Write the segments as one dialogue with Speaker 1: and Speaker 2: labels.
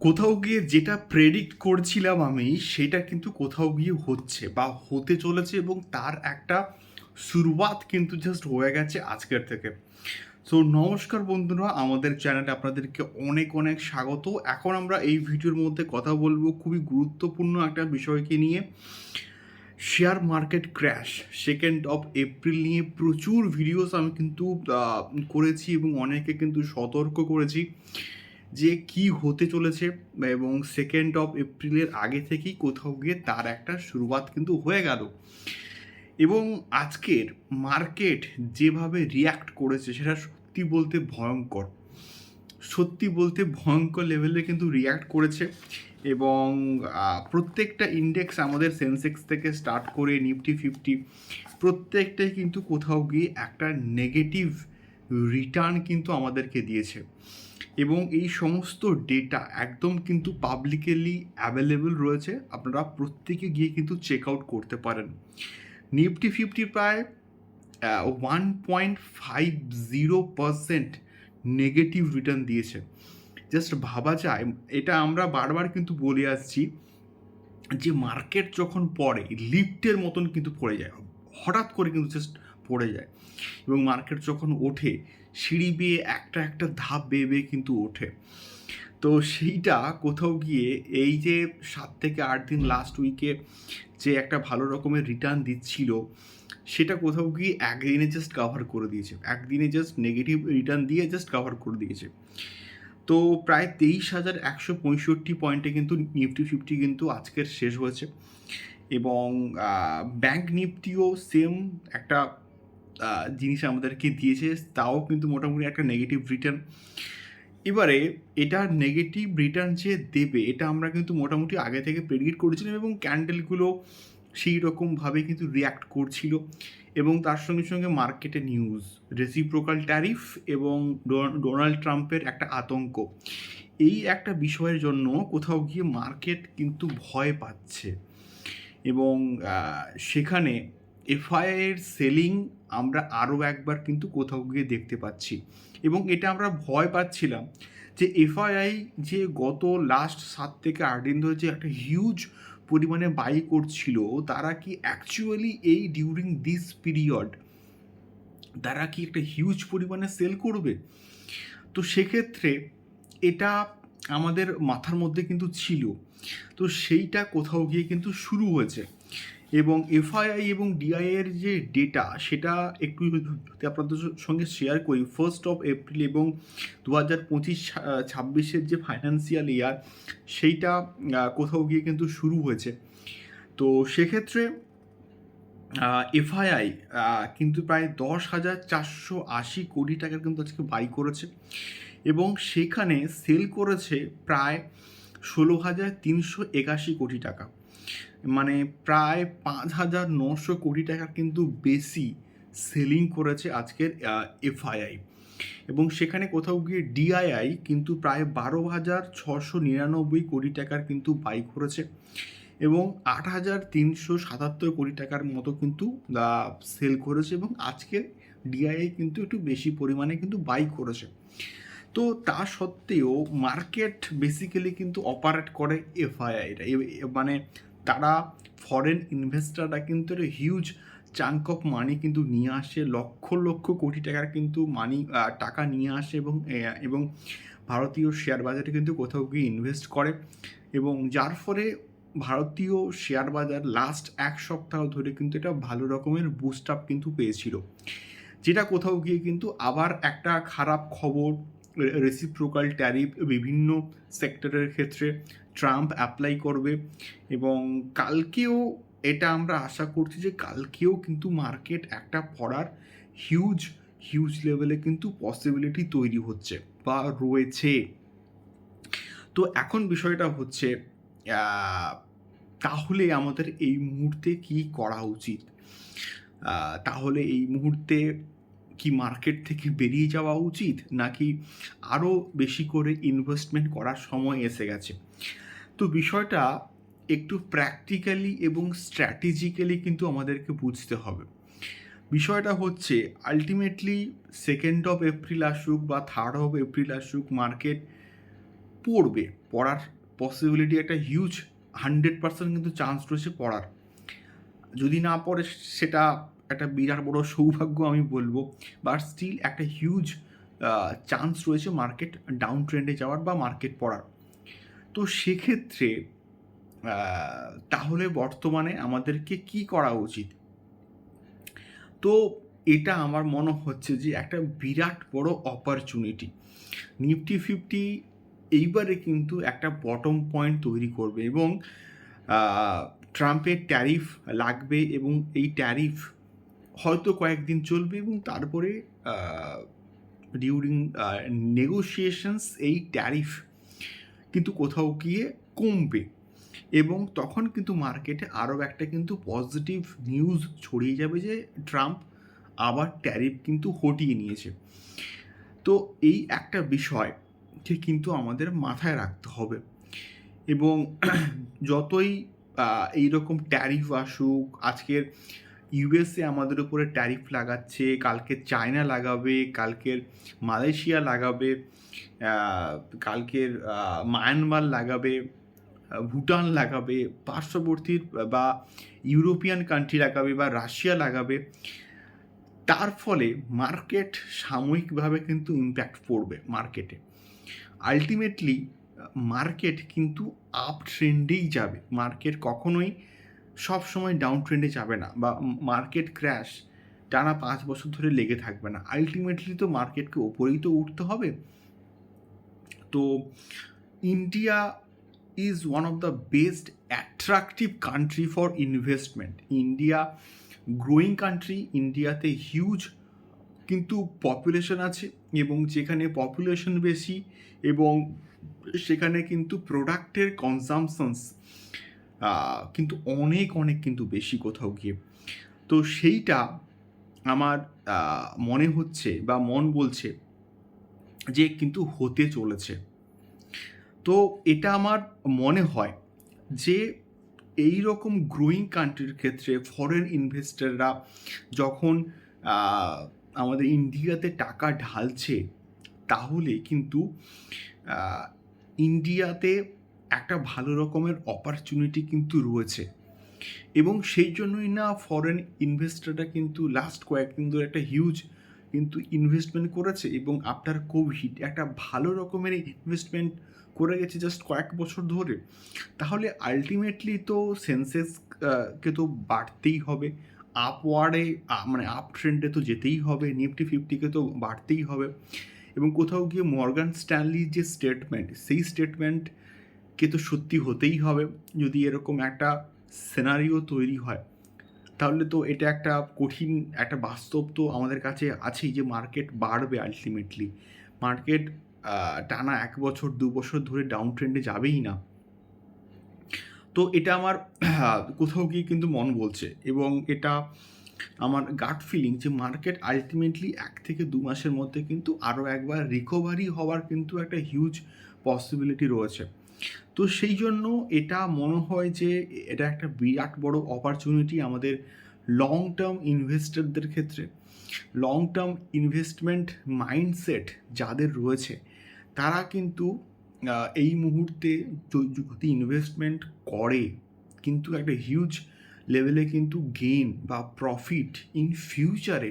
Speaker 1: কোথাও গিয়ে যেটা প্রেডিক্ট করছিলাম আমি, সেটা কিন্তু কোথাও গিয়ে হচ্ছে বা হতে চলেছে এবং তার একটা শুরুয়াত কিন্তু জাস্ট হয়ে গেছে আজকের থেকে। সো নমস্কার বন্ধুরা, আমাদের চ্যানেলে আপনাদেরকে অনেক অনেক স্বাগত। এখন আমরা এই ভিডিওর মধ্যে কথা বলব খুবই গুরুত্বপূর্ণ একটা বিষয়কে নিয়ে। Share market crash second of April নিয়ে প্রচুর ভিডিওস আমি কিন্তু করেছি এবং অনেকে কিন্তু সতর্ক করেছি। যে কি হতে চলেছে এবং সেকেন্ড অফ এপ্রিলের আগে থেকেই কোথাও গিয়ে তার একটা শুরুয়াত কিন্তু হয়ে গেল। এবং আজকের মার্কেট যেভাবে রিয়াক্ট করেছে সেটা সত্যি বলতে ভয়ঙ্কর। সত্যি বলতে ভয়ঙ্কর লেভেলে কিন্তু রিয়াক্ট করেছে এবং প্রত্যেকটা ইন্ডেক্স আমাদের সেন্সেক্স থেকে স্টার্ট করে নিফটি ফিফটি প্রত্যেকটাই কিন্তু কোথাও গিয়ে একটা নেগেটিভ রিটার্ন কিন্তু আমাদেরকে দিয়েছে। এবং এই সমস্ত ডেটা একদম কিন্তু পাবলিকেলি অ্যাভেলেবল রয়েছে। আপনারা প্রত্যেকে গিয়ে কিন্তু চেক আউট করতে পারেন। নিফটি ফিফটি প্রায় one point five zero percent negative return দিয়েছে। জাস্ট ভাবা যায়, এটা আমরা বারবার কিন্তু বলে আসছি যে মার্কেট যখন পড়ে লিফটের মতন কিন্তু পড়ে যায়। হঠাৎ করে কিন্তু জাস্ট পড়ে যায়। এবং মার্কেট যখন ওঠে, সিঁড়ি বেয়ে একটা একটা ধাপ বেয়ে বেয়ে কিন্তু ওঠে। তো সেইটা কোথাও গিয়ে এই যে সাত থেকে আট দিন লাস্ট উইকে যে একটা ভালো রকমের রিটার্ন দিচ্ছিল, সেটা কোথাও গিয়ে একদিনে জাস্ট কভার করে দিয়েছে। একদিনে জাস্ট নেগেটিভ রিটার্ন দিয়ে জাস্ট কভার করে দিয়েছে। তো প্রায় তেইশ হাজার একশো পঁয়ষট্টি পয়েন্টে কিন্তু নিফটি ফিফটি কিন্তু আজকের শেষ হয়েছে। এবং ব্যাংক নিফটিও সেম একটা জিনিস আমাদেরকে দিয়েছে, তাও কিন্তু মোটামুটি একটা নেগেটিভ রিটার্ন এবারে এটা নেগেটিভ রিটার্ন যে দেবে, এটা আমরা কিন্তু মোটামুটি আগে থেকে প্রেডিক্ট করেছিলাম এবং ক্যান্ডেলগুলো সেই রকমভাবে কিন্তু রিয়াক্ট করছিল এবং তার সঙ্গে সঙ্গে মার্কেটে নিউজ রেসিপ্রোকাল ট্যারিফ এবং ডোনাল্ড ট্রাম্পের একটা আতঙ্ক। এই একটা বিষয়ের জন্য কোথাও গিয়ে মার্কেট কিন্তু ভয় পাচ্ছে এবং সেখানে এফআইআর সেলিং আমরা আরও একবার কিন্তু কোথাও গিয়ে দেখতে পাচ্ছি। এবং এটা আমরা ভয় পাচ্ছিলাম যে এফআইআই যে গত লাস্ট সাত থেকে আট দিন ধরে যে একটা হিউজ পরিমাণে বাই করছিল, তারা কি অ্যাকচুয়ালি এই ডিউরিং দিস পিরিয়ড তারা কি একটা হিউজ পরিমাণে সেল করবে? তো সেক্ষেত্রে এটা আমাদের মাথার মধ্যে কিন্তু ছিল। তো সেইটা কোথাও গিয়ে কিন্তু শুরু হয়েছে। এবং এফআইআই এবং ডিআই এর যে ডেটা সেটা একটু আপনাদের সঙ্গে শেয়ার করি ফার্স্ট অফ এপ্রিল এবং দু হাজার পঁচিশ ছাব্বিশের যে ফাইন্যান্সিয়াল ইয়ার সেইটা কোথাও গিয়ে কিন্তু শুরু হয়েছে। তো সেক্ষেত্রে এফআইআই কিন্তু প্রায় দশ হাজার চারশো আশি কোটি টাকার কিন্তু আজকে বাই করেছে এবং সেখানে সেল করেছে প্রায় ষোলো হাজার তিনশো একাশি কোটি টাকা। মানে প্রায় পাঁচ হাজার নশো কোটি টাকার কিন্তু বেশি সেলিং করেছে আজকের এফআইআই এবং সেখানে কোথাও গিয়ে ডিআইআই কিন্তু প্রায় বারো হাজার ছশো নিরানব্বই কোটি টাকার কিন্তু বাই করেছে এবং আট হাজার তিনশো সাতাত্তর কোটি টাকার মতো কিন্তু সেল করেছে এবং আজকের ডিআইআই কিন্তু একটু বেশি পরিমাণে কিন্তু বাই করেছে। তো তা সত্ত্বেও মার্কেট বেসিক্যালি কিন্তু অপারেট করে এফআইআইটা মানে তারা ফরেন ইনভেস্টাররা কিন্তু একটা হিউজ চাঙ্ক অফ মানি কিন্তু নিয়ে আসে, লক্ষ লক্ষ কোটি টাকার কিন্তু মানি টাকা নিয়ে আসে এবং এবং ভারতীয় শেয়ার বাজারে কিন্তু কোথাও গিয়ে ইনভেস্ট করে এবং যার ফলে ভারতীয় শেয়ার বাজার লাস্ট এক সপ্তাহ ধরে কিন্তু এটা ভালো রকমের বুস্ট আপ কিন্তু পেয়েছিল। যেটা কোথাও গিয়ে কিন্তু আবার একটা খারাপ খবর রেসিপ্রোকাল ট্যারিফ বিভিন্ন সেক্টরের ক্ষেত্রে ট্রাম্প অ্যাপ্লাই করবে এবং কালকেও এটা আমরা আশা করছি যে কালকেও কিন্তু মার্কেট একটা পড়ার হিউজ হিউজ লেভেলে কিন্তু পসিবিলিটি তৈরি হচ্ছে বা রয়েছে। তো এখন বিষয়টা হচ্ছে তাহলে আমাদের এই মুহূর্তে কি করা উচিত? তাহলে এই মুহূর্তে কি মার্কেট থেকে বেরিয়ে যাওয়া উচিত নাকি আরও বেশি করে ইনভেস্টমেন্ট করার সময় এসে গেছে? তো বিষয়টা একটু প্র্যাকটিক্যালি এবং স্ট্র্যাটেজিক্যালি কিন্তু আমাদেরকে বুঝতে হবে। বিষয়টা হচ্ছে আলটিমেটলি সেকেন্ড অফ এপ্রিল আসুক বা থার্ড অফ এপ্রিল আসুক মার্কেট পড়বে, পড়ার পসিবিলিটি একটা হিউজ হান্ড্রেড পার্সেন্ট কিন্তু চান্স রয়েছে পড়ার। যদি না পড়ে, সেটা একটা বিরাট বড় সৌভাগ্য আমি বলব। বাট স্টিল একটা হিউজ চান্স রয়েছে মার্কেট ডাউন ট্রেন্ডে যাওয়ার বা মার্কেট পড়ার। তো সেক্ষেত্রে তাহলে বর্তমানে আমাদেরকে কি করা উচিত? তো এটা আমার মনে হচ্ছে যে একটা বিরাট বড় অপরচুনিটি নিফটি ফিফটি এইবারে কিন্তু একটা বটম পয়েন্ট তৈরি করবে এবং ট্রাম্পের ট্যারিফ লাগবে এবং এই ট্যারিফ হয়তো কয়েকদিন চলবে এবং তারপরে ডিউরিং নেগোসিয়েশনস এই ট্যারিফ কিন্তু কোথাও গিয়ে কমবে। এবং তখন কিন্তু মার্কেটে আরও একটা কিন্তু পজিটিভ নিউজ ছড়িয়ে যাবে যে ট্রাম্প আবার ট্যারিফ কিন্তু হটিয়ে নিয়েছে। তো এই একটা বিষয় যে কিন্তু আমাদের মাথায় রাখতে হবে। এবং যতই আহ, এইরকম ট্যারিফ আসুক আজকের ইউএসএ আমাদের উপরে ট্যারিফ লাগাচ্ছে, কালকে চায়না লাগাবে কালকের মালয়েশিয়া লাগাবে কালকের মায়ানমার লাগাবে ভুটান লাগাবে, পার্শ্ববর্তী, বা ইউরোপিয়ান কান্ট্রি লাগাবে, বা রাশিয়া লাগাবে, তার ফলে মার্কেট সাময়িকভাবে কিন্তু ইম্প্যাক্ট পড়বে মার্কেটে আলটিমেটলি মার্কেট কিন্তু আপ ট্রেন্ডেই যাবে। মার্কেট কখনোই সব সময় ডাউন ট্রেন্ডে যাবে না বা মার্কেট ক্র্যাশ টানা পাঁচ বছর ধরে লেগে থাকবে না। আলটিমেটলি তো মার্কেটকে ওপরেই তো উঠতে হবে। তো India is one of the best attractive country for investment India growing country ইন্ডিয়াতে হিউজ কিন্তু পপুলেশন আছে এবং যেখানে পপুলেশন বেশি এবং সেখানে কিন্তু প্রোডাক্টের কনজামশনস কিন্তু অনেক অনেক কিন্তু বেশি কোথাও গিয়ে। তো সেইটা আমার মনে হচ্ছে বা মন বলছে যে কিন্তু হতে চলেছে। তো এটা আমার মনে হয় যে এই রকম গ্রোয়িং কান্ট্রির ক্ষেত্রে ফরেন ইনভেস্টাররা যখন আমাদের ইন্ডিয়াতে টাকা ঢালছে, তাহলে কিন্তু ইন্ডিয়াতে একটা ভালো রকমের অপরচুনিটি কিন্তু রয়েছে। এবং সেই জন্যই না ফরেন ইনভেস্টররা কিন্তু লাস্ট কয়েকদিন ধরে একটা হিউজ কিন্তু ইনভেস্টমেন্ট করেছে এবং আফটার কোভিড একটা ভালো রকমের ইনভেস্টমেন্ট করে গেছে জাস্ট কয়েক বছর ধরে। তাহলে আলটিমেটলি তো সেন্সেস কে তো বাড়তেই হবে। আপওয়ার্ডে মানে আপ ট্রেন্ডে তো যেতেই হবে নিফটি ফিফটিকে তো বাড়তেই হবে। এবং কোথাও গিয়ে মর্গান স্ট্যানলির যে স্টেটমেন্ট সেই স্টেটমেন্টকে তো সত্যি হতেই হবে যদি এরকম একটা সিনারিও তৈরি হয়। তাহলে তো এটা একটা কঠিন, একটা বাস্তব তো আমাদের কাছে আছেই যে মার্কেট বাড়বে আলটিমেটলি মার্কেট টানা এক বছর, দু বছর ধরে ডাউন ট্রেন্ডে যাবেই না। তো এটা আমার কোথাও গিয়ে কিন্তু মন বলছে এবং এটা আমার গাট ফিলিং যে মার্কেট আলটিমেটলি এক থেকে দু মাসের মধ্যে কিন্তু আরও একবার রিকভারি হওয়ার কিন্তু একটা হিউজ পসিবিলিটি রয়েছে। তো সেই জন্য এটা মনে হয় যে এটা একটা বিরাট বড় অপরচুনিটি আমাদের লং টার্ম ইনভেস্টরদের ক্ষেত্রে। লং টার্ম ইনভেস্টমেন্ট মাইন্ডসেট যাদের রয়েছে, তারা কিন্তু এই মুহূর্তে যদি ইনভেস্টমেন্ট করে, কিন্তু একটা হিউজ লেভেলে কিন্তু গেইন বা প্রফিট ইন ফিউচারে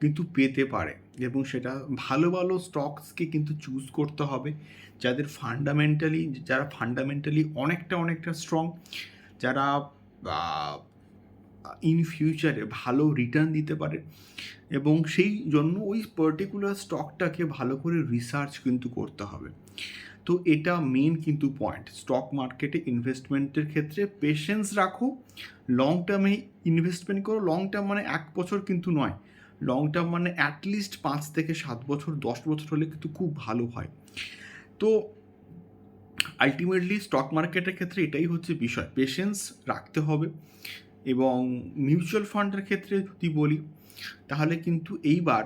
Speaker 1: কিন্তু পেতে পারে এবং সেটা ভালো ভালো স্টকসকে কিন্তু চুজ করতে হবে, যাদের ফান্ডামেন্টালি যারা ফান্ডামেন্টালি অনেকটা অনেকটা স্ট্রং যারা ইন ফিউচারে ভালো রিটার্ন দিতে পারে এবং সেই জন্য ওই পার্টিকুলার স্টকটাকে ভালো করে রিসার্চ কিন্তু করতে হবে। তো এটা মেন কিন্তু পয়েন্ট স্টক মার্কেটে ইনভেস্টমেন্টের ক্ষেত্রে পেশেন্স রাখো লং টার্মে ইনভেস্টমেন্ট করো লং টার্ম মানে এক বছর কিন্তু নয় লং টার্ম মানে অ্যাটলিস্ট পাঁচ থেকে সাত বছর, দশ বছর হলে কিন্তু খুব ভালো হয়। তো আলটিমেটলি স্টক মার্কেটের ক্ষেত্রে এটাই হচ্ছে বিষয়। পেশেন্স রাখতে হবে এবং মিউচুয়াল ফান্ডের ক্ষেত্রে যদি বলি, তাহলে কিন্তু এইবার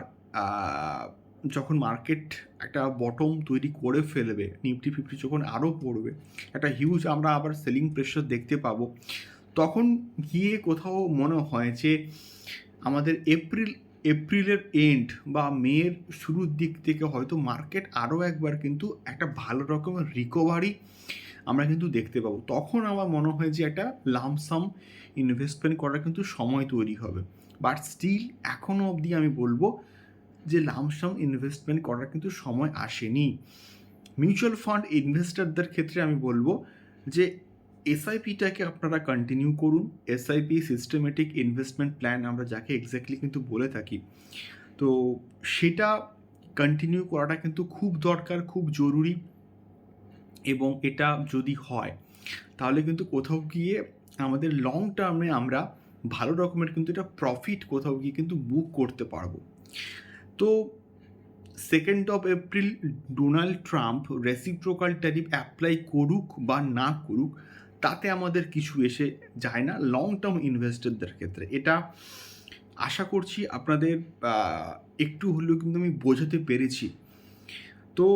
Speaker 1: যখন মার্কেট একটা বটম তৈরি করে ফেলবে নিফটি ফিফটি যখন আরও পড়বে, একটা হিউজ আমরা আবার সেলিং প্রেশার দেখতে পাবো। তখন গিয়ে কোথাও মনে হয় যে আমাদের এপ্রিল এপ্রিলের এন্ড বা মের শুরুর দিক থেকে হয়তো মার্কেট আরও একবার কিন্তু একটা ভালো রকমের রিকভারি আমরা কিন্তু দেখতে পাবো। তখন আমার মনে হয় যে একটা লামসাম ইনভেস্টমেন্ট করার কিন্তু সময় তৈরি হবে। বাট স্টিল এখনও অবধি আমি বলব যে লামসাম ইনভেস্টমেন্ট করার কিন্তু সময় আসেনি। মিউচুয়াল ফান্ড ইনভেস্টরদের ক্ষেত্রে আমি বলব যে এসআইপিটাকে আপনারা কন্টিনিউ করুন। এসআইপি সিস্টেমেটিক ইনভেস্টমেন্ট প্ল্যান আমরা যাকে এক্স্যাক্টলি কিন্তু বলে থাকি। তো সেটা কন্টিনিউ করাটা কিন্তু খুব দরকার, খুব জরুরি। এবং এটা যদি হয়, তাহলে কিন্তু কোথাও গিয়ে আমাদের লং টার্মে আমরা ভালো রকমের কিন্তু এটা প্রফিট কোথাও গিয়ে কিন্তু বুক করতে পারব। তো second of April Donald Trump reciprocal tariff apply করুক বা না করুক তাতে আমাদের কিছু এসে যায় না লং টার্ম ইনভেস্টরদের ক্ষেত্রে। এটা আশা করছি আপনাদের একটু হলেও কিন্তু আমি বোঝাতে পেরেছি। তো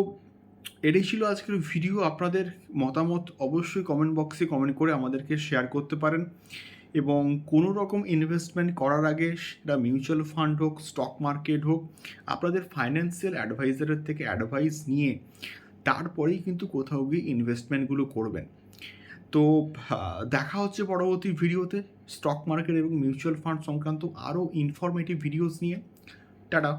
Speaker 1: এটাই ছিল আজকের ভিডিও আপনাদের মতামত অবশ্যই কমেন্ট বক্সে কমেন্ট করে আমাদেরকে শেয়ার করতে পারেন। এবং কোনো রকম ইনভেস্টমেন্ট করার আগে সেটা মিউচুয়াল ফান্ড হোক স্টক মার্কেট হোক, আপনাদের ফাইন্যান্সিয়াল অ্যাডভাইজারের থেকে অ্যাডভাইস নিয়ে তারপরেই কিন্তু কোথাও গিয়ে ইনভেস্টমেন্টগুলো করবেন। তো দেখা হচ্ছে পরবর্তী ভিডিওতে স্টক মার্কেট এবং মিউচুয়াল ফান্ড সংক্রান্ত আরও ইনফরমেটিভ ভিডিওস নিয়ে। টাটা।